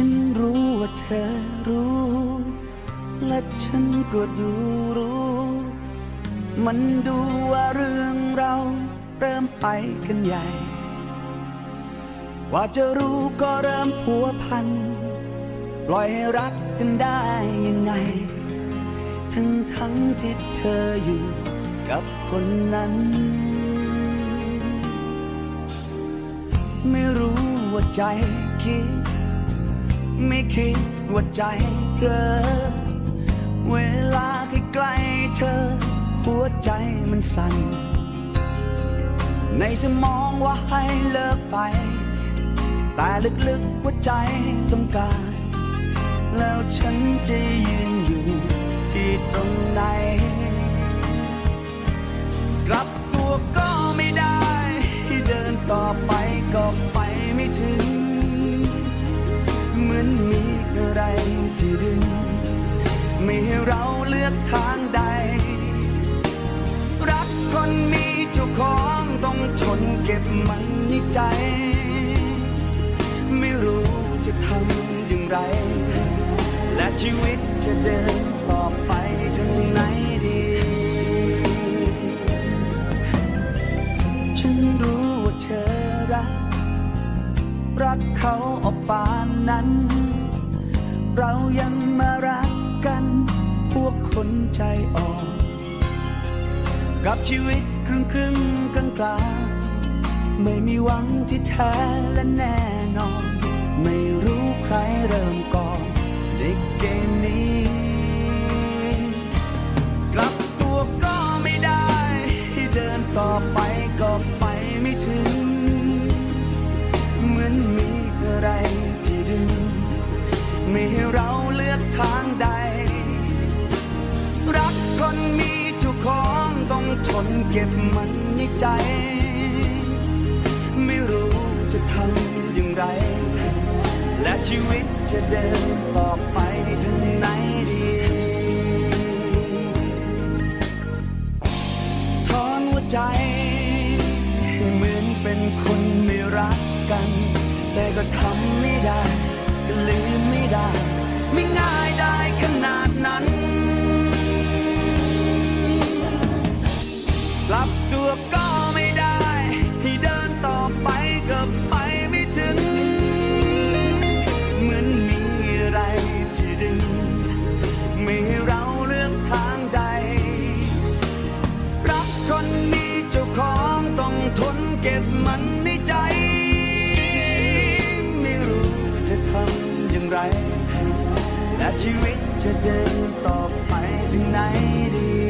ฉันรู้ว่าเธอรู้ และฉันก็ดูรู้ มันดูว่าเรื่องเราเริ่มไปกันใหญ่ ว่าจะรู้ก็เริ่มพัวพัน ปล่อยให้รักกันได้ยังไง ทั้งทั้งที่เธออยู่กับคนนั้น ไม่รู้ว่าใจคิด ไม่คิดว่าใจเพลอเวลาใกล้ๆเธอ หัวใจมันสั่น ในสมองว่าให้เลิกไป แต่ลึกๆหัวใจต้องการ แล้วฉันจะยืนอยู่ นเก็บมันในใจ ไม่รู้จะทำอย่างไร และชีวิตจะเดินต่อไปทางไหนดี ฉันรู้ว่าเธอรัก รักเขาออกปานนั้น เรายังมารักกัน พวกคนใจอ่อนกับชีวิตครึ่งครึ่งกลางกลาง ไม่มีหวังที่แท้และแน่นอน ไม่รู้ใครเริ่มก่อนในเกมนี้ กลับตัวก็ไม่ได้เดินต่อไปก็ไปไม่ถึง เหมือนมีอะไรที่ดึง ไม่ให้เราเลือกทางใด รักคนมีเจ้าของต้องทนเก็บมันในใจ ไม่รู้จะทำอย่างไร และชีวิตจะเดินต่อไปถึงไหนดีถอนหัวใจให้เหมือนเป็นคนไม่รักกัน แต่ก็ทำไม่ได้ลืมไม่ได้ ไม่ง่ายได้ขนาดนั้น ทนเก็บมันในใจ ไม่รู้จะทำอย่างไร และชีวิตจะเดินต่อไปถึงไหนดี